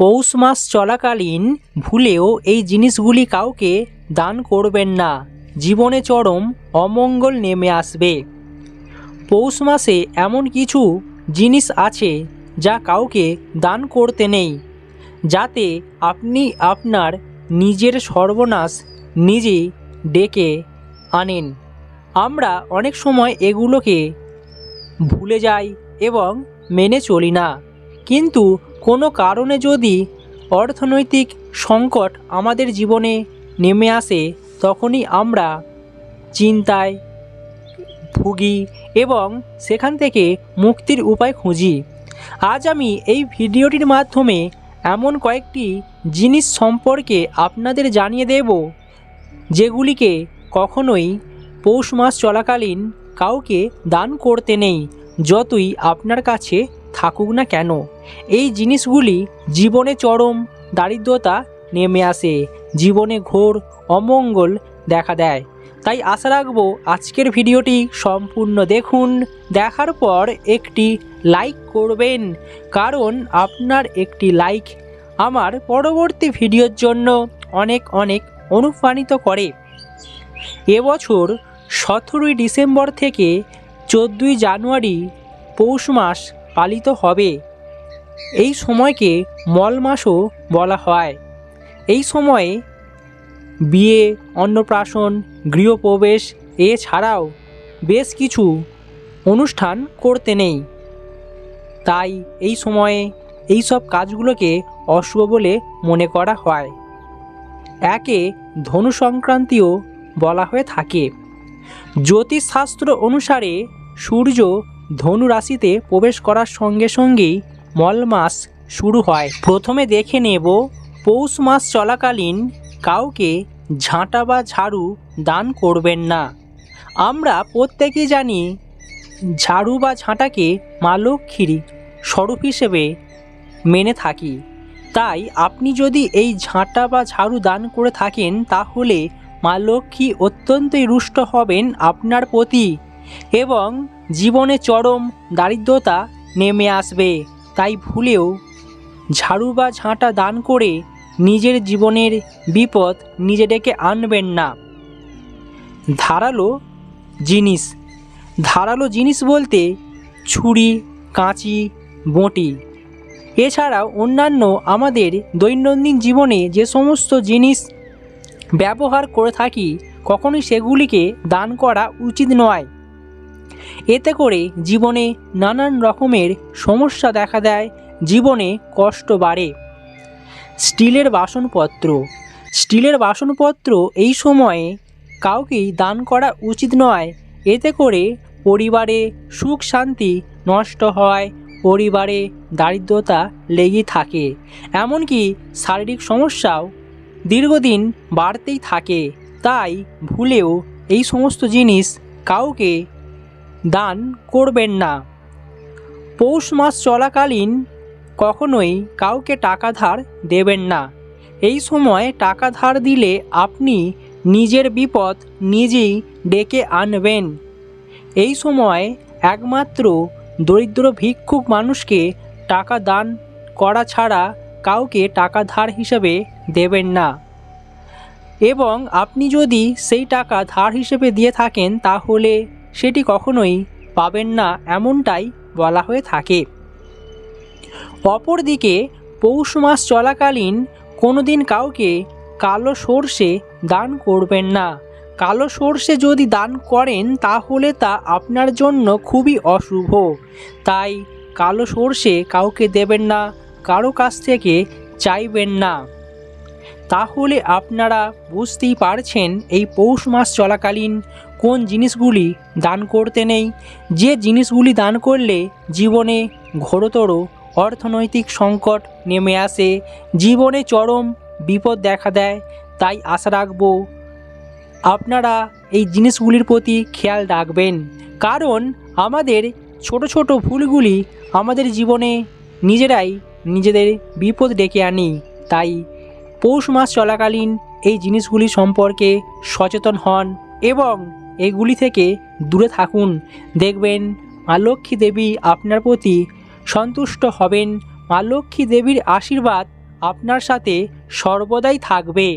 পৌষ মাস চলাকালীন ভুলেও এই জিনিসগুলি কাউকে দান করবেন না। জীবনে চরম অমঙ্গল নেমে আসবে। পৌষ মাসে এমন কিছু জিনিস আছে যা কাউকে দান করতে নেই, যাতে আপনি আপনার নিজের সর্বনাশ নিজেই ডেকে আনেন। আমরা অনেক সময় এগুলোকে ভুলে যাই এবং মেনে চলি না। কিন্তু কোনো কারণে যদি অর্থনৈতিক সংকট আমাদের জীবনে নেমে আসে, তখনই আমরা চিন্তায় ভুগি এবং সেখান থেকে মুক্তির উপায় খুঁজি। আজ আমি এই ভিডিওটির মাধ্যমে এমন কয়েকটি জিনিস সম্পর্কে আপনাদের জানিয়ে দেব, যেগুলিকে কখনোই পৌষ মাস চলাকালীন কাউকে দান করতে নেই, যতই আপনার কাছে থাকুক না কেন, এই জিনিসগুলি জীবনে চরম দারিদ্রতা নেমে আসে, জীবনে ঘোর অমঙ্গল দেখা দেয়। তাই আশা রাখব আজকের ভিডিওটি সম্পূর্ণ দেখুন, দেখার পর একটি লাইক করবেন, কারণ আপনার একটি লাইক আমার পরবর্তী ভিডিওর জন্য অনেক অনেক অনুপ্রাণিত করে। এবছর সতেরোই ডিসেম্বর থেকে চোদ্দোই জানুয়ারি পৌষ মাস পালিত হবে। এই সময়কে মল মাসও বলা হয়। এই সময়ে বিয়ে, অন্নপ্রাশন, গৃহপ্রবেশ এছাড়াও বেশ কিছু অনুষ্ঠান করতে নেই। তাই এই সময়ে এই সব কাজগুলোকে অশুভ বলে মনে করা হয়। একে ধনু সংক্রান্তিও বলা হয়ে থাকে। জ্যোতিষশাস্ত্র অনুসারে সূর্য ধনু রাশিতে প্রবেশ করার সঙ্গে সঙ্গেই মল মাস শুরু হয়। প্রথমে দেখে নেব, পৌষ মাস চলাকালীন কাউকে ঝাঁটা বা ঝাড়ু দান করবেন না। আমরা প্রত্যেকেই জানি, ঝাড়ু বা ঝাঁটাকে মা লক্ষ্মীর স্বরূপ হিসেবে মেনে থাকি। তাই আপনি যদি এই ঝাঁটা বা ঝাড়ু দান করে থাকেন, তাহলে মা লক্ষ্মী অত্যন্তই রুষ্ট হবেন আপনার প্রতি এবং জীবনে চরম দারিদ্রতা নেমে আসবে, তাই ভুলেও ঝাড়ু বা ঝাঁটা দান করে নিজের জীবনের বিপদ নিজে ডেকে আনবেন না। ধারালো জিনিস। ধারালো জিনিস বলতে ছুরি, কাঁচি, বঁটি। এছাড়াও অন্যান্য আমাদের দৈনন্দিন জীবনে যে সমস্ত জিনিস ব্যবহার করে থাকি, কখনোই সেগুলিকে দান করা উচিত নয়। এতে করে জীবনে নানান রকমের সমস্যা দেখা দেয়, জীবনে কষ্ট বাড়ে। স্টিলের বাসনপত্র। স্টিলের বাসনপত্র এই সময়ে কাউকেই দান করা উচিত নয়। এতে করে পরিবারে সুখ শান্তি নষ্ট হয়, পরিবারে দারিদ্রতা লেগেই থাকে। এমনকি শারীরিক সমস্যাও দীর্ঘদিন বাড়তেই থাকে। তাই ভুলেও এই সমস্ত জিনিস কাউকে দান করবেন না। পৌষ মাস চলাকালীন কখনোই কাউকে টাকা ধার দেবেন না। এই সময় টাকা ধার দিলে আপনি নিজের বিপদ নিজেই ডেকে আনবেন। এই সময় একমাত্র দরিদ্র ভিক্ষুক মানুষকে টাকা দান করা ছাড়া কাউকে টাকা ধার হিসেবে দেবেন না। এবং আপনি যদি সেই টাকা ধার হিসেবে দিয়ে থাকেন তাহলে সেটি কখনোই পাবেন না এমনটাই বলা হয়ে থাকে। অপরদিকে, পৌষ মাস চলাকালীন কোনো দিন কাউকে কালো সর্ষে দান করবেন না। কালো সর্ষে যদি দান করেন, তাহলে তা আপনার জন্য খুবই অশুভ। তাই কালো সর্ষে কাউকে দেবেন না, কারও কাছ থেকে চাইবেন না। তাহলে আপনারা বুঝতেই পারছেন এই পৌষ মাস চলাকালীন কোন জিনিসগুলি দান করতে নেই। যে জিনিসগুলি দান করলে জীবনে ঘোরতর অর্থনৈতিক সংকট নেমে আসে, জীবনে চরম বিপদ দেখা দেয়, তাই আশা রাখব আপনারা এই জিনিসগুলির প্রতি খেয়াল রাখবেন। কারণ আমাদের ছোট ছোট ভুলগুলি আমাদের জীবনে নিজেরাই নিজেদের বিপদ ডেকে আনি, তাই পৌষ মাস চলাকালীন এই জিনিসগুলি সম্পর্কে সচেতন হন এবং এগুলি থেকে দূরে থাকুন। দেখবেন মা লক্ষ্মী দেবী আপনার প্রতি সন্তুষ্ট হবেন। মা লক্ষ্মী দেবীর আশীর্বাদ আপনার সাথে সর্বদাই থাকবে।